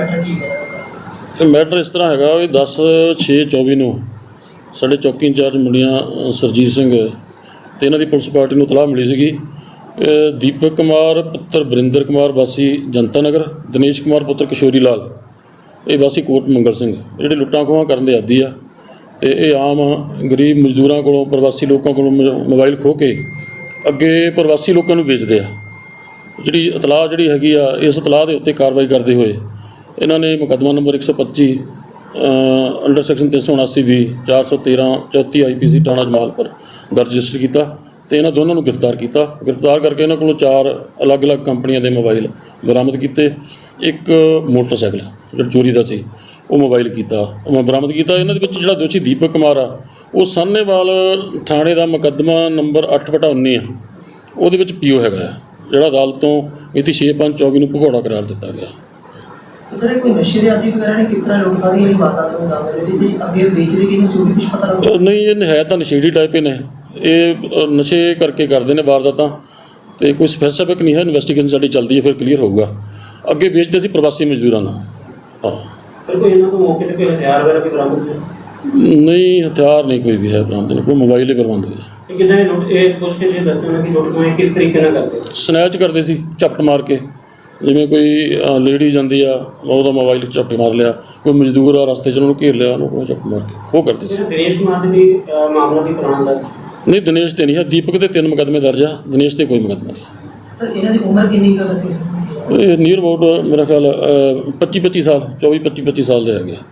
Matter ਕੀ ਹੈ? ਇਹ matter ਇਸ ਤਰ੍ਹਾਂ ਹੈਗਾ ਵੀ 10 6 24 ਨੂੰ ਸਾਡੇ ਚੌਕੀ ਇੰਚਾਰਜ ਮੁੰਡਿਆਂ ਅ, ਸਰਜੀਤ ਸਿੰਘ ਤੇ ਇਹਨਾਂ ਦੀ ਪੁਲਿਸ ਪਾਰਟੀ ਨੂੰ ਤਲਾਹ ਮਿਲੀ ਸੀਗੀ। ਦੀਪਕ ਕੁਮਾਰ ਪੁੱਤਰ ਬਰਿੰਦਰ ਕੁਮਾਰ ਵਾਸੀ ਜਨਤਾ ਨਗਰ ਦਿਨੇਸ਼ ਕੁਮਾਰ ਪੁੱਤਰ ਕਿਸ਼ੋਰੀ ਲਾਲ। ਇਹ ਵਾਸੀ ਕੋਟ ਮੰਗਲ ਸਿੰਘ। ਜਿਹੜੇ ਲੁੱਟਾਂ ਖੋਹਾਂ ਕਰਨ ਦੇ ਆਦੀ ਆ ਤੇ ਇਹ ਆਮ ਗਰੀਬ ਮਜ਼ਦੂਰਾਂ ਕੋਲੋਂ ਪ੍ਰਵਾਸੀ ਲੋਕਾਂ ਕੋਲੋਂ ਮ- ਮੋਬਾਈਲ ਖੋਹ ਕੇ ਅੱਗੇ ਪ੍ਰਵਾਸੀ ਲੋਕਾਂ ਨੂੰ ਵੇਚਦੇ ਆ। ਜਿਹੜੀ ਇਤਲਾਹ ਜਿਹੜੀ ਹੈਗੀ ਆ ਇਸ ਇਤਲਾਹ ਦੇ ਉੱਤੇ ਕਾਰਵਾਈ ਕਰਦੇ ਹੋਏ ਇਹਨਾਂ ਨੇ ਮੁਕੱਦਮਾ ਨੰਬਰ 125 ਅ, ਅੰਡਰ ਸੈਕਸ਼ਨ 379 ਦੀ 413 34 ਆਈਪੀਸੀ ਥਾਣਾ ਜਮਾਲਪੁਰ ਦਰਜ ਰਜਿਸਟਰ ਕੀਤਾ ਤੇ ਇਹਨਾਂ ਦੋਨਾਂ ਨੂੰ ਗ੍ਰਿਫਤਾਰ ਕੀਤਾ। ਗ੍ਰਿਫਤਾਰ ਕਰਕੇ ਇਹਨਾਂ ਕੋਲੋਂ ਚਾਰ ਅਲੱਗ-ਅਲੱਗ ਕੰਪਨੀਆਂ ਦੇ ਮੋਬਾਈਲ ਬਰਾਮਦ ਕੀਤੇ। ਇੱਕ ਮੋਟਰਸਾਈਕਲ ਜਿਹੜਾ ਚੋਰੀ ਦਾ ਸੀ ਉਹ ਮੋਬਾਈਲ ਕੀਤਾ ਉਹ ਬਰਾਮਦ ਕੀਤਾ। ਇਹਨਾਂ ਦੇ ਵਿੱਚ ਜਿਹੜਾ ਦੋਸ਼ੀ ਦੀਪਕ ਕੁਮਾਰ ਆ ਉਹ ਸਾਹਨੇਵਾਲ ਥਾਣੇ ਦਾ ਮੁਕੱਦਮਾ ਨੰਬਰ 8/19 ਆ। ਉਹਦੇ ਵਿੱਚ ਪੀਓ ਹੈਗਾ ਆ, ਜਿਹੜਾ ਅਦਾਲਤੋਂ ਮਿਤੀ 6/5/24 ਨੂੰ ਭਗੌੜਾ ਕਰਾਰ ਦਿੱਤਾ ਗਿਆ। ਸਰ ਇਹ ਕੋਈ ਨਸ਼ੇ ਦੇ ਆਦੀ ਵਗੈਰਾ ਨੇ ਕਿਸ ਤਰ੍ਹਾਂ ਲੋਕਾਂ ਦੀ ਜਿਹੜੀ ਵਾਰਦਾਤ ਨੂੰ ਅੰਜਾਮ ਦੇ ਰਹੇ ਸੀ? ਤੇ ਅੱਗੇ ਵੇਚਦੇ ਕਿ ਨਹੀਂ ਕੁਝ ਪਤਾ ਇਹ ਹੈ ਤਾਂ ਨਸ਼ੇੜੀ ਟਾਈਪ ਹੀ ਨੇ। ਇਹ ਨਸ਼ੇ ਕਰਕੇ ਕਰਦੇ ਨੇ ਵਾਰਦਾਤਾਂ। ਤੇ ਕੋਈ ਸਪੈਸੀਫਿਕ ਨਹੀਂ ਹੈ ਇਨਵੈਸਟੀਗੇਸ਼ਨ ਸਾਡੀ ਚੱਲਦੀ ਹੈ ਫਿਰ ਕਲੀਅਰ ਹੋਊਗਾ। ਅੱਗੇ ਵੇਚਦੇ ਸੀ ਪ੍ਰਵਾਸੀ ਮਜ਼ਦੂਰਾਂ ਨੂੰ। ਹਾਂ। ਸਰ ਕੋਈ ਇਹਨਾਂ ਤੋਂ ਮੌਕੇ ਤੇ ਕੋਈ ਹਥਿਆਰ ਵਗੈਰਾ ਵੀ ਬਰਾਮਦ ਹੋਇਆ ਨਹੀਂ ਹਥਿਆਰ ਨਹੀਂ ਕੋਈ ਵੀ ਹੈ ਬਰਾਮਦ ਨਹੀਂ ਕੋਈ ਮੋਬਾਈਲ ਹੀ ਬਰਾਮਦ ਹੋਇਆ ਤੇ ਕਿਦਾਂ ਇਹ ਲੁੱਟ ਇਹ ਪੁੱਛ ਕੇ ਜੇ ਦੱਸਣਾ ਕਿ ਲੁੱਟ ਕੋਈ ਕਿਸ ਤਰੀਕੇ ਨਾਲ ਕਰਦੇ? ਸਨੈਚ ਕਰਦੇ ਸੀ ਝਪਟ ਮਾਰ ਕੇ। ਜਿਵੇਂ ਕੋਈ ਲੇਡੀ ਜਾਂਦੀ ਆ ਉਹਦਾ ਮੋਬਾਈਲ ਝਪਟ ਮਾਰ ਲਿਆ ਕੋਈ ਮਜ਼ਦੂਰ ਆ ਰਸਤੇ 'ਚ ਉਹਨੂੰ ਘੇਰ ਲਿਆ ਉਹਨੂੰ ਕੋਈ ਝਪਟ ਮਾਰ ਕੇ ਉਹ ਕਰਦੇ ਸੀ ਦਿਨੇਸ਼ ਕੁਮਾਰ ਦੇ ਵੀ ਮਾਮਲਾ ਵੀ ਪੁਰਾਣਾ ਦਾ ਨਹੀਂ ਦਿਨੇਸ਼ ਤੇ ਨਹੀਂ ਹੈ ਦੀਪਕ ਦੇ ਤਿੰਨ ਮੁਕੱਦਮੇ ਦਰਜ ਆ ਦਿਨੇਸ਼ ਤੇ ਕੋਈ ਮੁਕੱਦਮਾ ਨਹੀਂ। ਸਰ ਇਹਨਾਂ ਦੀ ਉਮਰ ਕਿੰਨੀ ਕੁ ਵੈਸੇ? ਇਹ ਨੀਅਰ ਅਬਾਊਟ ਮੇਰਾ ਖਿਆਲ 25 25 ਸਾਲ 24 25 25 ਸਾਲ ਦੇ ਹੈਗੇ ਆ।